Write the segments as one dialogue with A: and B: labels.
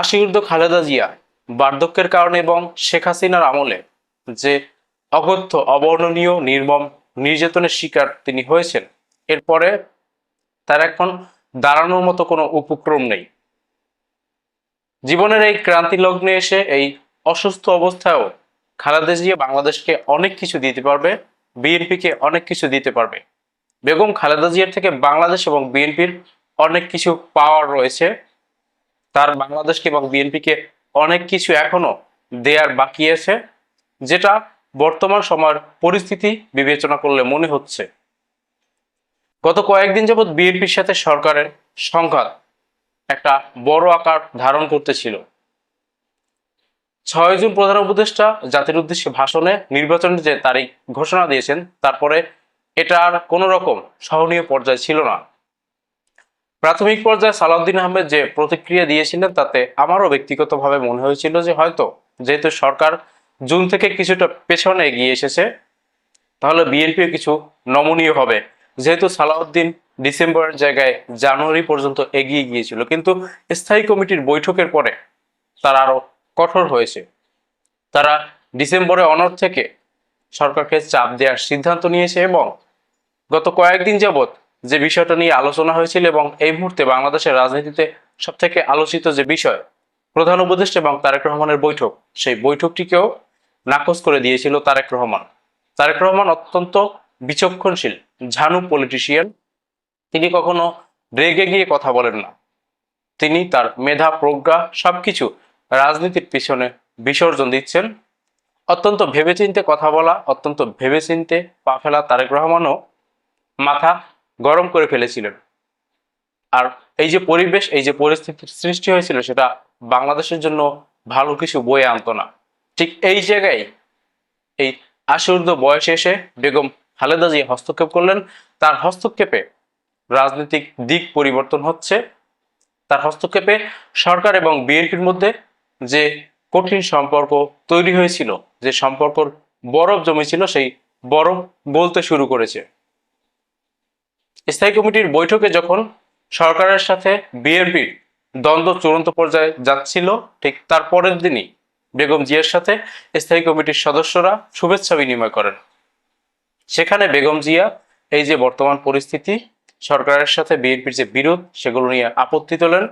A: আশিউর্ধ খালেদা জিয়া বার্ধক্যের কারণে এবং শেখ হাসিনার আমলে যে অগত্য অবর্ণনীয়, নির্মম নির্যাতনের শিকার তিনি হয়েছেন, এরপরে তার এখন দাঁড়ানোর মতো কোনো উপক্রম নেই। জীবনের এই ক্রান্তি লগ্নে এসে এই অসুস্থ অবস্থায়ও খালেদা জিয়া বাংলাদেশকে অনেক কিছু দিতে পারবে, বিএনপিকে অনেক কিছু দিতে পারবে। বেগম খালেদা জিয়ার থেকে বাংলাদেশ এবং বিএনপির অনেক কিছু পাওয়ার রয়েছে। তার বাংলাদেশকে এবং বিএনপিকে অনেক কিছু এখনও দেয়ার বাকি আছে, যেটা বর্তমান সময়ের পরিস্থিতি বিবেচনা করলে মনে হচ্ছে। গত কয়েকদিন যাবৎ বিএনপির সাথে সরকারের সংঘাত একটা বড় আকার ধারণ করতেছিল। ছয় জুন প্রধান উপদেষ্টা জাতির উদ্দেশ্যে ভাষণে নির্বাচনের যে তারিখ ঘোষণা দিয়েছেন, তারপরে এটা আর কোনো রকম সহনীয় পর্যায়ে ছিল না। প্রাথমিক পর্যায়ে সালাউদ্দিন আহমেদ যে প্রতিক্রিয়া দিয়েছিলেন, তাতে আমারও ব্যক্তিগতভাবে মনে হয়েছিল যে হয়তো যেহেতু সরকার জুন থেকে কিছুটা পেছনে এগিয়ে এসেছে, তাহলে বিএনপিও কিছু নমনীয় হবে। যেহেতু সালাউদ্দিন ডিসেম্বরের জায়গায় জানুয়ারি পর্যন্ত এগিয়ে গিয়েছিল, কিন্তু স্থায়ী কমিটির বৈঠকের পরে তারা আরও কঠোর হয়েছে। তারা ডিসেম্বরে অনর থেকে সরকারকে চাপ দেওয়ার সিদ্ধান্ত নিয়েছে এবং গত কয়েকদিন যাবৎ যে বিষয়টা নিয়ে আলোচনা হয়েছিল এবং এই মুহূর্তে বাংলাদেশের রাজনীতিতে সবথেকে আলোচিত যে বিষয়, প্রধান উপদেষ্টা এবং তারেক রহমানের বৈঠক, সেই বৈঠকটিকেও নাকচ করে দিয়েছিল তারেক রহমান। তারেক রহমান অত্যন্ত বিচক্ষণশীল, ঝানু পলিটিশিয়ান তিনি কখনো রেগে গিয়ে কথা বলেন না। তিনি তার মেধা, প্রজ্ঞা সবকিছু রাজনীতির পিছনে বিসর্জন দিচ্ছেন। অত্যন্ত ভেবেচিন্তে কথা বলা, অত্যন্ত ভেবেচিন্তে পা ফেলা তারেক রহমানও মাথা গরম করে ফেলেছিলেন। আর এই যে পরিবেশ, এই যে পরিস্থিতির সৃষ্টি হয়েছিল, সেটা বাংলাদেশের জন্য ভালো কিছু বয়ে আনতো না। ঠিক এই জায়গায় এই আশুর্ধ বয়সে এসে বেগম খালেদা জিয়া হস্তক্ষেপ করলেন। তার হস্তক্ষেপে রাজনৈতিক দিক পরিবর্তন হচ্ছে। তার হস্তক্ষেপে সরকার এবং বিএনপির মধ্যে যে কঠিন সম্পর্ক তৈরি হয়েছিল, যে সম্পর্কর বরফ জমেছিল, সেই বরফ বলতে শুরু করেছে। স্থায়ী কমিটির বৈঠকে যখন সরকারের সাথে বিএনপির দ্বন্দ্ব চূড়ান্ত পর্যায়ে যাচ্ছিল, ঠিক তারপরের দিনই বেগম জিয়ার সাথে স্থায়ী কমিটির সদস্যরা শুভেচ্ছা বিনিময় করেন। সেখানে বেগম জিয়া এই যে বর্তমান পরিস্থিতি, সরকারের সাথে বিএনপির যে বিরোধ, সেগুলো নিয়ে আপত্তি তোলেন।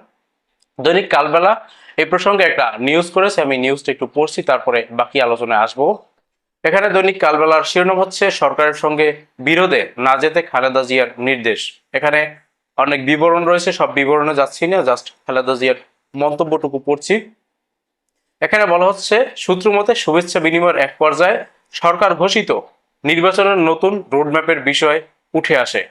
A: দৈনিক কালবেলা এই প্রসঙ্গে একটা নিউজ করেছে, আমি নিউজটা একটু পড়ছি, তারপরে বাকি আলোচনায় আসব। এখানে দৈনিক কালবেলার শিরোনাম হচ্ছে সরকারের সঙ্গে বিরোধে না যেতে খালেদা জিয়ার নির্দেশ। এখানে অনেক বিবরণ রয়েছে, সব বিবরণে যাচ্ছি না, জাস্ট খালেদা জিয়ার মন্তব্যটুকু পড়ছি। এখানে বলা হচ্ছে, সূত্র মতে শুভেচ্ছা বিনিময়ের এক পর্যায়ে সরকার ঘোষিত নির্বাচনের নতুন রোডম্যাপের বিষয় উঠে আসে।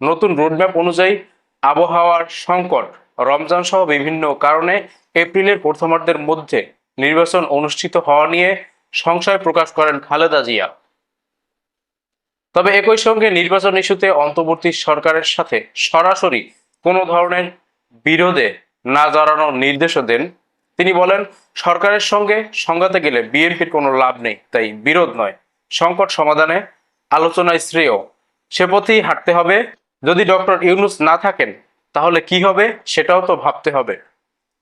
A: নতুন রোডম্যাপ অনুযায়ী আবহাওয়ার সংকট, রমজান সহ বিভিন্ন কারণে এপ্রিলের প্রথমার্ধের মধ্যে নির্বাচন অনুষ্ঠিত হওয়া নিয়ে সংশয় প্রকাশ করেন খালেদা জিয়া। তবে একই সঙ্গে নির্বাচন ইস্যুতে অন্তর্বর্তী সরকারের সাথে সরাসরি কোনো ধরনের বিরোধে না জড়ানোর নির্দেশও দেন। তিনি বলেন, সরকারের সঙ্গে সংঘাতে গেলে বিএনপির কোনো লাভ নেই, তাই বিরোধ নয়। সংকট সমাধানে আলোচনায় শ্রেয়। সে পথেই হাঁটতে হবে। যদি ডক্টর ইউনুস না থাকেন, তাহলে কি হবে সেটাও তো ভাবতে হবে।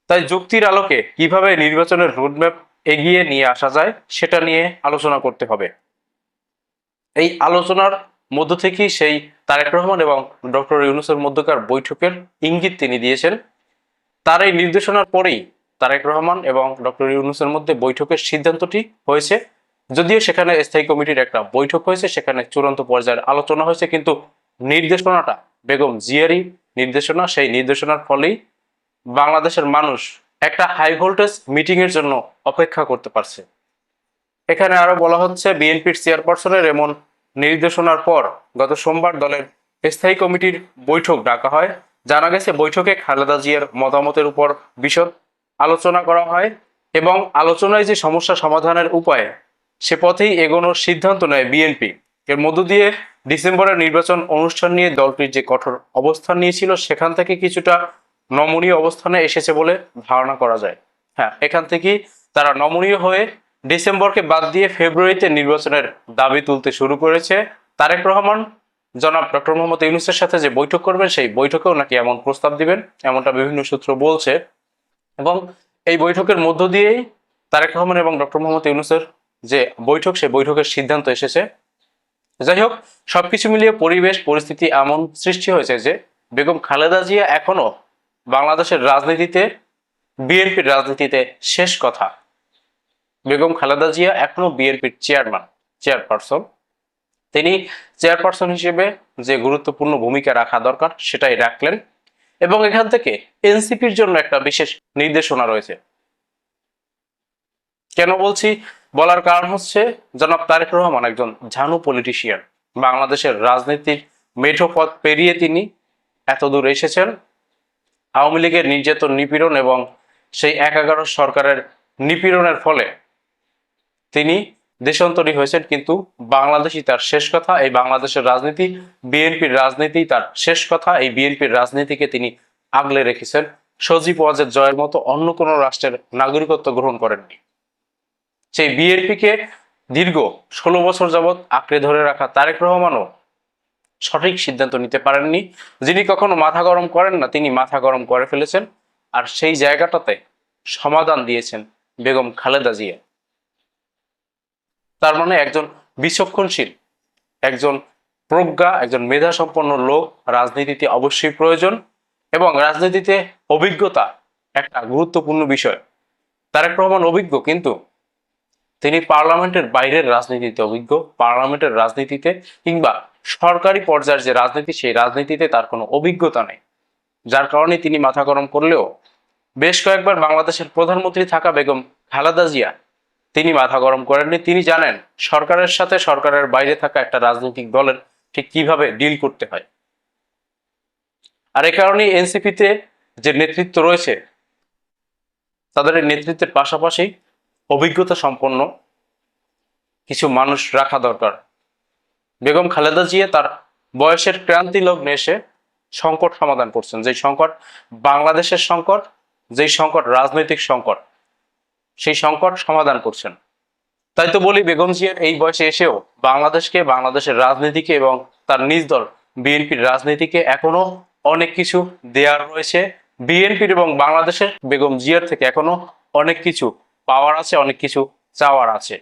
A: তাই যুক্তির আলোকে কীভাবে নির্বাচনের রোডম্যাপ এগিয়ে নিয়ে আসা যায়, সেটা নিয়ে আলোচনা করতে হবে। এই আলোচনার মধ্য থেকেই সেই তারেক রহমান এবং ডক্টর ইউনুসের মধ্যকার বৈঠকের ইঙ্গিত তিনি দিয়েছেন। তার এই নির্দেশনার পরেই তারেক রহমান এবং ডক্টর ইউনুসের মধ্যে বৈঠকের সিদ্ধান্তটি হয়েছে। যদিও সেখানে স্থায়ী কমিটির একটা বৈঠক হয়েছে, সেখানে চূড়ান্ত পর্যায়ের আলোচনা হয়েছে, কিন্তু নির্দেশনাটা বেগম জিয়ারি নির্দেশনা। সেই নির্দেশনার ফলেই বাংলাদেশের মানুষ একটা হাই ভোল্টেজ মিটিং এর জন্য অপেক্ষা করতে পারছে। এখানে আরও বলা হচ্ছে, বিএনপির চেয়ারপারসনের এমন নির্দেশনার পর গত সোমবার দলের স্থায়ী কমিটির বৈঠক ডাকা হয়। জানা গেছে, বৈঠকে খালেদা জিয়ার মতামতের উপর বিশদ আলোচনা করা হয় এবং আলোচনায় যে সমস্যা সমাধানের উপায়, সে পথেই এগোনোর সিদ্ধান্ত নেয় বিএনপি। এর মধ্য দিয়ে ডিসেম্বরের নির্বাচন অনুষ্ঠান নিয়ে দলটির যে কঠোর অবস্থান নিয়েছিল, সেখান থেকে কিছুটা নমনীয় অবস্থানে এসেছে বলে ধারণা করা যায়। হ্যাঁ। এখান থেকেই তারা নমনীয় হয়ে ডিসেম্বরকে বাদ দিয়ে ফেব্রুয়ারিতে নির্বাচনের দাবি তুলতে শুরু করেছে। তারেক রহমান জনাব ডক্টর মোহাম্মদ ইউনুসের সাথে যে বৈঠক করবেন সেই বৈঠকেও নাকি এমন প্রস্তাব দিবেন এমনটা বিভিন্ন সূত্র বলছে। এবং এই বৈঠকের মধ্য দিয়েই তারেক রহমান এবং ডক্টর মোহাম্মদ ইউনুসের যে বৈঠক সেই বৈঠকের সিদ্ধান্ত এসেছে। যাই হোক সবকিছু মিলিয়ে পরিবেশ পরিস্থিতি এমন সৃষ্টি হয়েছে যে বেগম খালেদা জিয়া এখনও বাংলাদেশের রাজনীতিতে, বিএনপির রাজনীতিতে শেষ কথা। বেগম খালেদা জিয়া এখনও বিএনপির চেয়ারম্যান, চেয়ারপারসন। তিনি চেয়ারপারসন হিসেবে যে গুরুত্বপূর্ণ ভূমিকা রাখা দরকার, সেটাই রাখলেন। এবং এখান থেকে এনসিপির জন্য একটা বিশেষ নির্দেশনা রয়েছে। কেন বলছি? বলার কারণ হচ্ছে, জনাব তারেক রহমান একজন ঝানু পলিটিশিয়ান বাংলাদেশের রাজনীতির মেঠো পথ পেরিয়ে তিনি এত দূর এসেছেন। আওয়ামী লীগের নির্যাতন নিপীড়ন এবং সেই এক এগারো সরকারের নিপীড়নের ফলে তিনি দেশান্তরী হয়েছেন, কিন্তু বাংলাদেশই তার শেষ কথা। এই বাংলাদেশের রাজনীতি, বিএনপির রাজনীতি তার শেষ কথা। এই বিএনপির রাজনীতিকে তিনি আগলে রেখেছেন। সজীব ওয়াজের জয়ের মতো অন্য কোনো রাষ্ট্রের নাগরিকত্ব গ্রহণ করেননি। সেই বিএনপিকে দীর্ঘ ষোলো বছর যাবৎ আঁকড়ে ধরে রাখা তারেক রহমানও সঠিক সিদ্ধান্ত নিতে পারেননি। যিনি কখনো মাথা গরম করেন না, তিনি মাথা গরম করে ফেলেছেন। আর সেই জায়গাটাতে সমাধান দিয়েছেন বেগম খালেদা জিয়া। তার মানে একজন বিচক্ষণশীল, একজন প্রজ্ঞা, একজন মেধা সম্পন্ন লোক। রাজনীতিতে অবশ্যই প্রয়োজন এবং রাজনীতিতে অভিজ্ঞতা একটা গুরুত্বপূর্ণ বিষয়। তারেক রহমান অভিজ্ঞ, কিন্তু তিনি পার্লামেন্টের বাইরের রাজনীতিতে অভিজ্ঞ। পার্লামেন্টের রাজনীতিতে কিংবা সরকারি পর্যায়ের যে রাজনীতি, সেই রাজনীতিতে তার কোনো অভিজ্ঞতা নেই। যার কারণে তিনি মাথা গরম করলেও বেশ কয়েকবার বাংলাদেশের প্রধানমন্ত্রী থাকা বেগম খালেদা জিয়া তিনি মাথা গরম করেননি। তিনি জানেন সরকারের সাথে সরকারের বাইরে থাকা একটা রাজনৈতিক দলের ঠিক কীভাবে ডিল করতে হয়। আর এ কারণে এনসিপিতে যে নেতৃত্ব রয়েছে, তাদের নেতৃত্বের পাশাপাশি অভিজ্ঞতা সম্পন্ন কিছু মানুষ রাখা দরকার। বেগম খালেদা জিয়া তার বয়সের ক্রান্তি লগ্নে এসে সংকট সমাধান করছেন। যেই সংকট বাংলাদেশের সংকট, যেই সংকট রাজনৈতিক সংকট, সেই সংকট সমাধান করছেন। তাই তো বলি, বেগম জিয়ার এই বয়সে এসেও বাংলাদেশকে, বাংলাদেশের রাজনীতিকে এবং তার নিজ দল বিএনপির রাজনীতিকে এখনও অনেক কিছু দেয়ার রয়েছে। বিএনপির এবং বাংলাদেশের বেগম জিয়ার থেকে এখনও অনেক কিছু পাওয়ার আছে, অনেক কিছু চাওয়ার আছে।